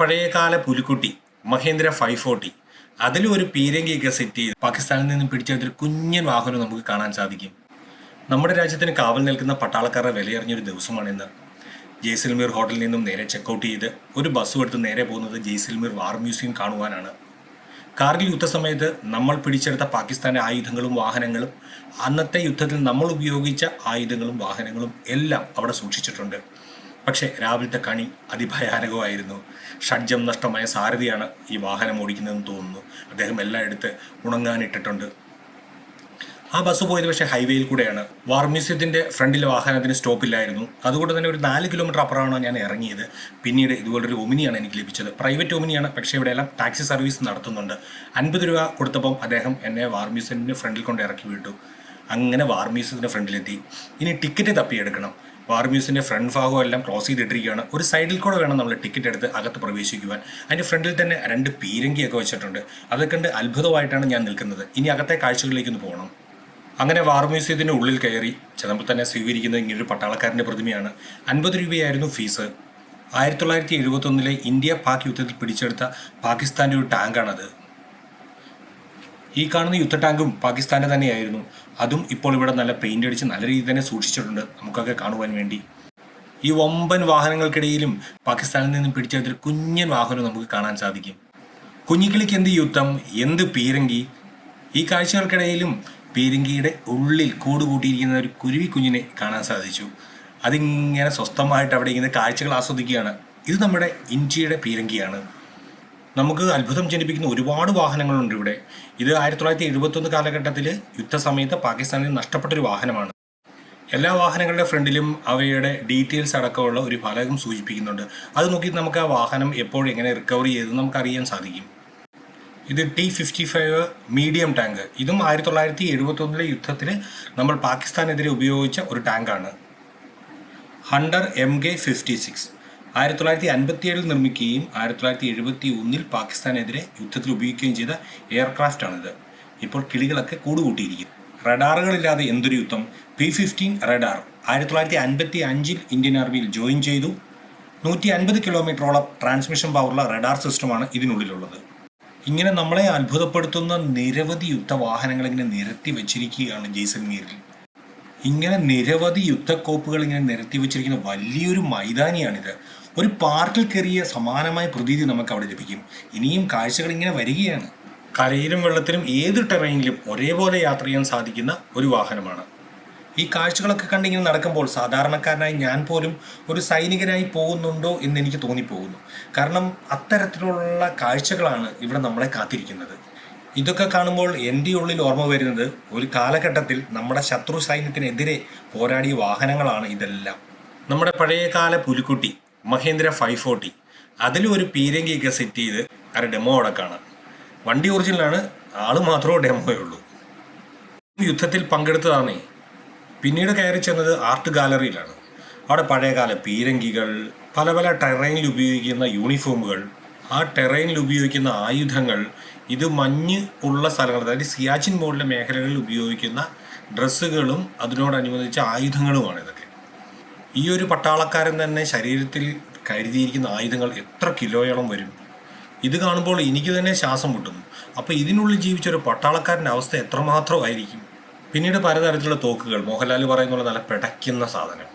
പഴയകാല പുലിക്കുട്ടി Mahendra five forty അതിൽ ഒരു പീരങ്കിയൊക്കെ സെറ്റ് ചെയ്ത് പാകിസ്ഥാനിൽ നിന്ന് പിടിച്ചെടുത്ത ഒരു കുഞ്ഞൻ വാഹനം നമുക്ക് കാണാൻ സാധിക്കും. നമ്മുടെ രാജ്യത്തിന് കാവൽ നിൽക്കുന്ന പട്ടാളക്കാരുടെ വിലയറിഞ്ഞൊരു ദിവസമാണിന്ന്. ജയ്സൽമീർ ഹോട്ടലിൽ നിന്നും നേരെ ചെക്കൗട്ട് ചെയ്ത് ഒരു ബസ്സും എടുത്ത് നേരെ പോകുന്നത് ജയ്സൽമീർ വാർ മ്യൂസിയം കാണുവാനാണ്. കാർഗിൽ യുദ്ധസമയത്ത് നമ്മൾ പിടിച്ചെടുത്ത പാകിസ്ഥാന്റെ ആയുധങ്ങളും വാഹനങ്ങളും അന്നത്തെ യുദ്ധത്തിൽ നമ്മൾ ഉപയോഗിച്ച ആയുധങ്ങളും വാഹനങ്ങളും എല്ലാം അവിടെ സൂക്ഷിച്ചിട്ടുണ്ട്. പക്ഷേ രാവിലത്തെ കണി അതിഭയാനകമായിരുന്നു. ഷഡ്ജം നഷ്ടമായ സാരഥിയാണ് ഈ വാഹനം ഓടിക്കുന്നതെന്ന് തോന്നുന്നു. അദ്ദേഹം എല്ലാം എടുത്ത് ഉണങ്ങാനിട്ടിട്ടുണ്ട്. ആ ബസ് പോയത് പക്ഷേ ഹൈവേയിൽ കൂടെയാണ്. വാർ ഫ്രണ്ടിലെ വാഹനത്തിന് സ്റ്റോപ്പില്ലായിരുന്നു അതുകൊണ്ട് തന്നെ ഒരു നാല് കിലോമീറ്റർ അപ്പുറമാണ് ഞാൻ ഇറങ്ങിയത്. പിന്നീട് ഇതുപോലൊരു ഒമിനിയാണ് എനിക്ക് ലഭിച്ചത്. പ്രൈവറ്റ് ഒമിനിയാണ്. പക്ഷേ ഇവിടെയെല്ലാം ടാക്സി സർവീസ് നടത്തുന്നുണ്ട്. അൻപത് രൂപ കൊടുത്തപ്പം അദ്ദേഹം എന്നെ വാർ ഫ്രണ്ടിൽ കൊണ്ട് ഇറക്കി വിട്ടു. അങ്ങനെ വാർ ഫ്രണ്ടിലെത്തി. ഇനി ടിക്കറ്റ് തപ്പിയെടുക്കണം. വാർ മ്യൂസിയത്തിന്റെ ഫ്രണ്ട് ഭാഗം എല്ലാം ക്ലോസ് ചെയ്തിട്ടിരിക്കുകയാണ്. ഒരു സൈഡിൽ കൂടെ വേണം നമ്മൾ ടിക്കറ്റ് എടുത്ത് അകത്ത് പ്രവേശിക്കുവാൻ. അതിന്റെ ഫ്രണ്ടിൽ തന്നെ രണ്ട് പീരങ്കിയൊക്കെ വെച്ചിട്ടുണ്ട്. അതൊക്കെ കണ്ട് അത്ഭുതമായിട്ടാണ് ഞാൻ നിൽക്കുന്നത്. ഇനി അകത്തെ കാഴ്ചകളിലേക്ക് ഒന്ന് പോകണം അങ്ങനെ വാർ മ്യൂസിയത്തിന്റെ ഉള്ളിൽ കയറി ചെന്നപ്പോൾ തന്നെ സ്വീകരിക്കുന്നത് ഇങ്ങനൊരു പട്ടാളക്കാരന്റെ പ്രതിമയാണ്. അൻപത് രൂപയായിരുന്നു ഫീസ്. ആയിരത്തി തൊള്ളായിരത്തി എഴുപത്തി ഒന്നിലെ ഇന്ത്യ പാക് യുദ്ധത്തിൽ പിടിച്ചെടുത്ത പാകിസ്ഥാന്റെ ഒരു ടാങ്കാണത്. ഈ കാണുന്ന യുദ്ധ ടാങ്കും പാകിസ്ഥാന്റെ തന്നെയായിരുന്നു. അതും ഇപ്പോൾ ഇവിടെ നല്ല പെയിന്റ് അടിച്ച് നല്ല രീതിയിൽ തന്നെ സൂക്ഷിച്ചിട്ടുണ്ട്. നമുക്കൊക്കെ കാണുവാൻ വേണ്ടി. ഈ ഒമ്പൻ വാഹനങ്ങൾക്കിടയിലും പാകിസ്ഥാനിൽ നിന്നും പിടിച്ചെടുത്തൊരു കുഞ്ഞൻ വാഹനം നമുക്ക് കാണാൻ സാധിക്കും. കുഞ്ഞിക്കിളിക്ക് എന്ത് യുദ്ധം? എന്ത് പീരങ്കി? ഈ കാഴ്ചകൾക്കിടയിലും പീരങ്കിയുടെ ഉള്ളിൽ കൂട് കൂട്ടിയിരിക്കുന്ന ഒരു കുരുവി കുഞ്ഞിനെ കാണാൻ സാധിച്ചു. അതിങ്ങനെ സ്വസ്ഥമായിട്ട് അവിടെ ഇങ്ങനെ കാഴ്ചകൾ ആസ്വദിക്കുകയാണ്. ഇത് നമ്മുടെ ഇന്ത്യയുടെ പീരങ്കിയാണ്. നമുക്ക് അത്ഭുതം ജനിപ്പിക്കുന്ന ഒരുപാട് വാഹനങ്ങളുണ്ട് ഇവിടെ. ഇത് ആയിരത്തി തൊള്ളായിരത്തി എഴുപത്തൊന്ന് കാലഘട്ടത്തിൽ യുദ്ധസമയത്ത് പാകിസ്ഥാനിൽ നഷ്ടപ്പെട്ട ഒരു വാഹനമാണ്. എല്ലാ വാഹനങ്ങളുടെ ഫ്രണ്ടിലും അവയുടെ ഡീറ്റെയിൽസ് അടക്കമുള്ള ഒരു ഫലകം സൂചിപ്പിക്കുന്നുണ്ട്. അത് നോക്കി നമുക്ക് ആ വാഹനം എപ്പോഴും എങ്ങനെ റിക്കവർ ചെയ്ത് നമുക്ക് അറിയാൻ സാധിക്കും. ഇത് T fifty five medium tank. ഇതും ആയിരത്തി തൊള്ളായിരത്തി എഴുപത്തൊന്നിലെ യുദ്ധത്തിൽ നമ്മൾ പാകിസ്ഥാനെതിരെ ഉപയോഗിച്ച ഒരു ടാങ്കാണ്. Hunter M K fifty six. ആയിരത്തി തൊള്ളായിരത്തി അൻപത്തി ഏഴിൽ നിർമ്മിക്കുകയും ആയിരത്തി തൊള്ളായിരത്തി എഴുപത്തി ഒന്നിൽ പാകിസ്ഥാനെതിരെ യുദ്ധത്തിൽ ഉപയോഗിക്കുകയും ചെയ്ത എയർക്രാഫ്റ്റ് ആണിത് ഇപ്പോൾ കിളികളൊക്കെ കൂടുകൂട്ടിയിരിക്കും. റഡാറുകളില്ലാതെ എന്തൊരു യുദ്ധം? P fifteen radar. ആയിരത്തി തൊള്ളായിരത്തി അൻപത്തി അഞ്ചിൽ ഇന്ത്യൻ ആർമിയിൽ ജോയിൻ ചെയ്തു. നൂറ്റി അൻപത് കിലോമീറ്ററോളം ട്രാൻസ്മിഷൻ പവറുള്ള റഡാർ സിസ്റ്റമാണ് ഇതിനുള്ളിലുള്ളത്. ഇങ്ങനെ നമ്മളെ അത്ഭുതപ്പെടുത്തുന്ന നിരവധി യുദ്ധവാഹനങ്ങൾ ഇങ്ങനെ നിരത്തി വെച്ചിരിക്കുകയാണ് ജയ്സൽമീറിൽ. ഇങ്ങനെ നിരവധി യുദ്ധക്കോപ്പുകൾ ഇങ്ങനെ നിരത്തി വെച്ചിരിക്കുന്ന വലിയൊരു മൈതാനിയാണിത്. ഒരു പാർട്ടിൽ കയറിയ സമാനമായ പ്രതീതി നമുക്ക് അവിടെ ലഭിക്കും. ഇനിയും കാഴ്ചകൾ ഇങ്ങനെ വരികയാണ്. കരയിലും വെള്ളത്തിലും ഏത് ടെറൈനിലും ഒരേപോലെ യാത്ര ചെയ്യാൻ സാധിക്കുന്ന ഒരു വാഹനമാണ്. ഈ കാഴ്ചകളൊക്കെ കണ്ടിങ്ങനെ നടക്കുമ്പോൾ സാധാരണക്കാരനായി ഞാൻ പോലും ഒരു സൈനികനായി പോകുന്നുണ്ടോ എന്ന് എനിക്ക് തോന്നിപ്പോകുന്നു. കാരണം അത്തരത്തിലുള്ള കാഴ്ചകളാണ് ഇവിടെ നമ്മളെ കാത്തിരിക്കുന്നത്. ഇതൊക്കെ കാണുമ്പോൾ എന്റെ ഉള്ളിൽ ഓർമ്മ വരുന്നത് ഒരു കാലഘട്ടത്തിൽ നമ്മുടെ ശത്രു സൈന്യത്തിനെതിരെ പോരാടിയ വാഹനങ്ങളാണ് ഇതെല്ലാം. നമ്മുടെ പഴയകാല പുലിക്കുട്ടി മഹേന്ദ്ര ഫൈവ് ഫോർട്ടി. അതിലും ഒരു പീരങ്കിയൊക്കെ സെറ്റ് ചെയ്ത് ആ ഡെമോ അവിടെ കാണാം. വണ്ടി ഒറിജിനലാണ് ആൾ മാത്രമേ ഡെമോയേ ഉള്ളൂ. യുദ്ധത്തിൽ പങ്കെടുത്തതാണേ. പിന്നീട് കയറി ചെന്നത് ആർട്ട് ഗാലറിയിലാണ് അവിടെ പഴയകാല പീരങ്കികൾ പല പല ടെറൈനിൽ ഉപയോഗിക്കുന്ന യൂണിഫോമുകൾ ആ ടെറൈനിൽ ഉപയോഗിക്കുന്ന ആയുധങ്ങൾ ഇത് മഞ്ഞ് ഉള്ള സ്ഥലങ്ങൾ അതായത് സിയാച്ചിൻ മോഡിലെ മേഖലകളിൽ ഉപയോഗിക്കുന്ന ഡ്രസ്സുകളും അതിനോടനുബന്ധിച്ച ആയുധങ്ങളുമാണ് ഇതൊക്കെ. ഈ ഒരു പട്ടാളക്കാരൻ തന്നെ ശരീരത്തിൽ കരുതിയിരിക്കുന്ന ആയുധങ്ങൾ എത്ര കിലോയോളം വരും? ഇത് കാണുമ്പോൾ എനിക്ക് തന്നെ ശ്വാസം മുട്ടുന്നു. അപ്പോൾ ഇതിനുള്ളിൽ ജീവിച്ച ഒരു പട്ടാളക്കാരന്റെ അവസ്ഥ എത്രമാത്രമായിരിക്കും? പിന്നീട് പലതരത്തിലുള്ള തോക്കുകൾ മോഹൻലാൽ പറയുന്നുള്ള നല്ല പിടയ്ക്കുന്ന സാധനം.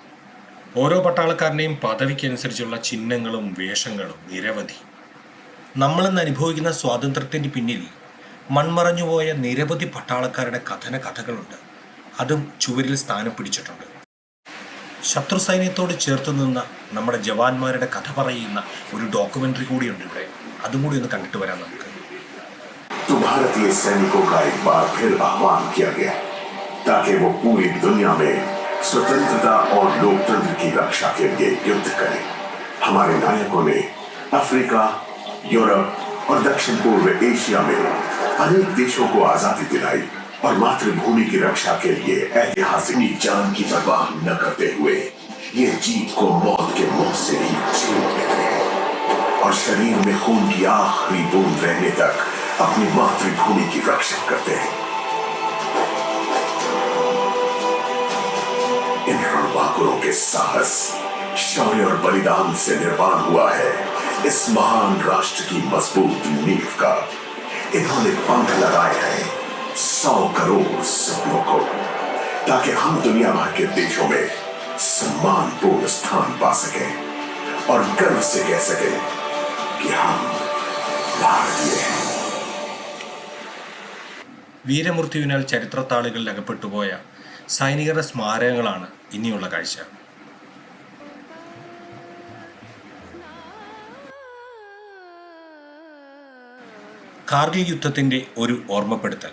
ഓരോ പട്ടാളക്കാരന്റെയും പദവിക്കനുസരിച്ചുള്ള ചിഹ്നങ്ങളും വേഷങ്ങളും നിരവധി. നമ്മളിന്ന് അനുഭവിക്കുന്ന സ്വാതന്ത്ര്യത്തിന്റെ പിന്നിൽ മൺമറഞ്ഞുപോയ നിരവധി പട്ടാളക്കാരുടെ കഥന കഥകളുണ്ട് അതും ചുവരിൽ സ്ഥാനം പിടിച്ചിട്ടുണ്ട്. ശത്രു സൈന്യത്തോട് ചേർത്ത് നിന്ന നമ്മുടെ ജവാന്മാരുടെ കഥ പറയുന്ന ഒരു ഡോക്യുമെന്ററി കൂടിയുണ്ട് ഇവിടെ അതും കൂടി ഒന്ന് കണ്ടിട്ട് വരാം നമുക്ക് तो भारतीय सैनिकों का एक बार फिर आह्वान किया गया ताकि वो पूरी दुनिया में स्वतंत्रता और लोकतंत्र की रक्षा के लिए युद्ध करें हमारे नायकों ने अफ्रीका यूरोप और दक्षिण पूर्व एशिया में अनेक देशों को आजादी दिलाई और मातृभूमि की रक्षा के लिए ऐतिहासिक जान की परवाह न करते हुए ये जीत को मौत के मुँह से ही छीन लेते हैं। और शरीर में खून की आखिरी बूंद रहने तक अपनी मातृभूमि की रक्षा करते हैं। इन रणबांकुरों के साहस, शौर्य और बलिदान से निर्माण हुआ है। इस महान राष्ट्र की मज़बूत नींव का इन्होंने पंख लगाए हैं। सौ करोड़ सपनों को ताकि हम दुनिया भर के देशों में सम्मानपूर्ण स्थान पा सकें और गर्व से कह सकें कि हम भारतीय हैं വീരമൃത്യുവിനാൽ ചരിത്രത്താളുകളിൽ അകപ്പെട്ടുപോയ സൈനികരുടെ സ്മാരകങ്ങളാണ് ഇനിയുള്ള കാഴ്ച കാർഗിൽ യുദ്ധത്തിൻ്റെ ഒരു ഓർമ്മപ്പെടുത്തൽ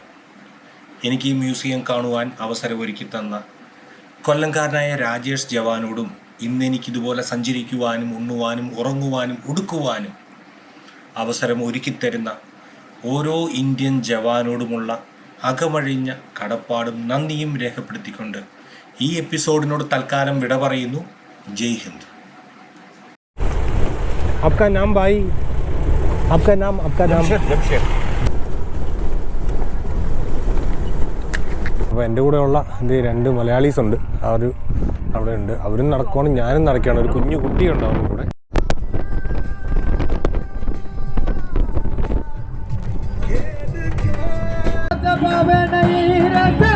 എനിക്ക് ഈ മ്യൂസിയം കാണുവാൻ അവസരമൊരുക്കി തന്ന കൊല്ലംകാരനായ രാജേഷ് ജവാനോടും ഇന്ന് എനിക്കിതുപോലെ സഞ്ചരിക്കുവാനും ഉണ്ണുവാനും ഉറങ്ങുവാനും ഉടുക്കുവാനും അവസരം ഒരുക്കിത്തരുന്ന ഓരോ ഇന്ത്യൻ ജവാനോടുമുള്ള അകമഴിഞ്ഞ കടപ്പാടും നന്ദിയും രേഖപ്പെടുത്തിക്കൊണ്ട് ഈ എപ്പിസോഡിനോട് തൽക്കാലം വിട പറയുന്നു ജയ് ഹിന്ദ് आपका नाम भाई आपका नाम आपका नाम അപ്പോൾ എന്റെ കൂടെയുള്ള എന്റെ രണ്ട് മലയാളീസ് ഉണ്ട്. അവർ അവിടെ ഉണ്ട്. അവരും നടക്കുവാണ് ഞാനും നടക്കുകയാണ്. ഒരു കുഞ്ഞു കുട്ടിയുണ്ട് അവരുടെ കൂടെ. വേണ്ട